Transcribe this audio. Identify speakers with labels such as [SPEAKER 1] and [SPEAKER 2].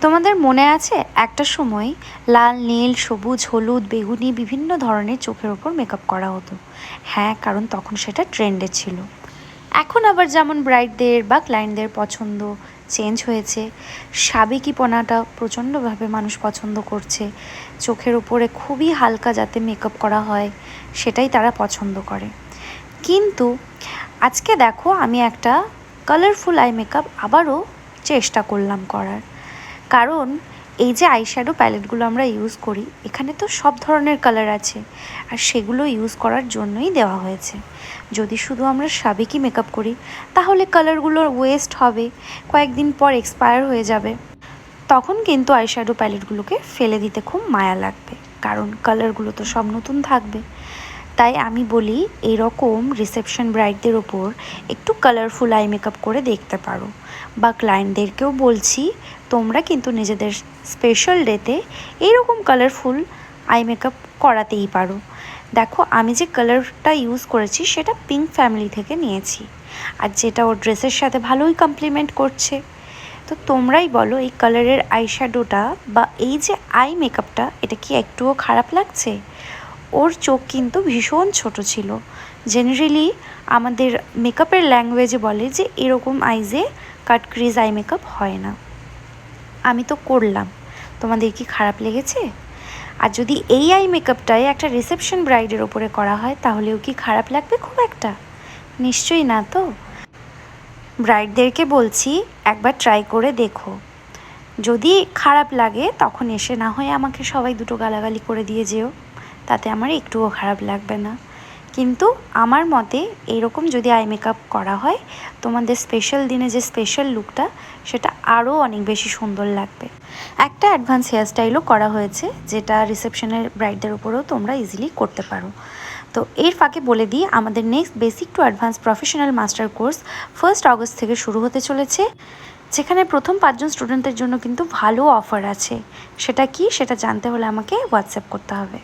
[SPEAKER 1] তোমাদের মনে আছে একটা সময় লাল, নীল, সবুজ, হলুদ, বেগুনি বিভিন্ন ধরনের চোখের ওপর মেকআপ করা হতো? হ্যাঁ কারণ তখন সেটা ট্রেন্ডে ছিল। এখন আবার যেমন ব্রাইডদের বা ক্লায়েন্টদের পছন্দ চেঞ্জ হয়েছে, সাবেকিপনাটা প্রচণ্ডভাবে মানুষ পছন্দ করছে, চোখের ওপরে খুবই হালকা যাতে মেকআপ করা হয়, সেটাই তারা পছন্দ করে। কিন্তু আজকে দেখো আমি একটা কালারফুল আই মেকআপ আবারও চেষ্টা করলাম করার। কারণ এই যে আইশ্যাডো প্যালেটগুলো আমরা ইউজ করি, এখানে তো সব ধরনের কালার আছে আর সেগুলো ইউজ করার জন্যই দেওয়া হয়েছে। যদি শুধু আমরা সাবেকই মেকআপ করি, তাহলে কালারগুলো ওয়েস্ট হবে, কয়েকদিন পর এক্সপায়ার হয়ে যাবে। তখন কিন্তু আইশ্যাডো প্যালেটগুলোকে ফেলে দিতে খুব মায়া লাগবে, কারণ কালারগুলো তো সব নতুন থাকবে। তাই আমি বলি, এরকম রিসেপশন ব্রাইডদের ওপর একটু কালারফুল আই মেকআপ করে দেখতে পারো। বা ক্লায়েন্টদেরকেও বলছি, তোমরা কিন্তু নিজেদের স্পেশাল ডেতে এরকম কালারফুল আই মেকআপ করাতেই পারো। দেখো, আমি যে কালারটা ইউজ করেছি, সেটা পিঙ্ক ফ্যামিলি থেকে নিয়েছি। আর যেটা ওর ড্রেসের সাথে ভালোই কমপ্লিমেন্ট করছে। তো তোমরাই বলো, এই কালারের আইশ্যাডোটা বা এই যে আই মেকআপটা এটা কি একটুও খারাপ লাগছে? ওর চোখ কিন্তু ভীষণ ছোট ছিল। জেনারেলি আমাদের মেকআপের ল্যাঙ্গুয়েজে বলে যে, এরকম আইজে কাট ক্রিজ আই মেকআপ হয় না। আমি তো করলাম। তোমাদের কি খারাপ লেগেছে? আর যদি এই আই মেকআপটাই একটা রিসেপশন ব্রাইডের ওপরে করা হয়, তাহলেও কি খারাপ লাগবে খুব একটা? নিশ্চয়ই না তো। ব্রাইডদেরকে বলছি, একবার ট্রাই করে দেখো। যদি খারাপ লাগে, তখন এসে না হয় আমাকে সবাই দুটো গালাগালি করে দিয়ে যেও। তাতে আমার একটুও খারাপ লাগবে না। কিন্তু আমার মতে এরকম যদি আই মেকআপ করা হয়, তোমাদের স্পেশাল দিনে যে স্পেশাল লুকটা সেটা আরও অনেক বেশি সুন্দর লাগবে। একটা অ্যাডভান্স হেয়ারস্টাইলও করা হয়েছে, যেটা রিসেপশনের ব্রাইডদের উপরেও তোমরা ইজিলি করতে পারো। তো এর ফাঁকে বলে দিই, আমাদের next basic to advance professional master course first August থেকে শুরু হতে চলেছে, যেখানে প্রথম পাঁচজন স্টুডেন্টদের জন্য কিন্তু ভালো অফার আছে। সেটা কি? সেটা জানতে হলে আমাকে হোয়াটসঅ্যাপ করতে হবে।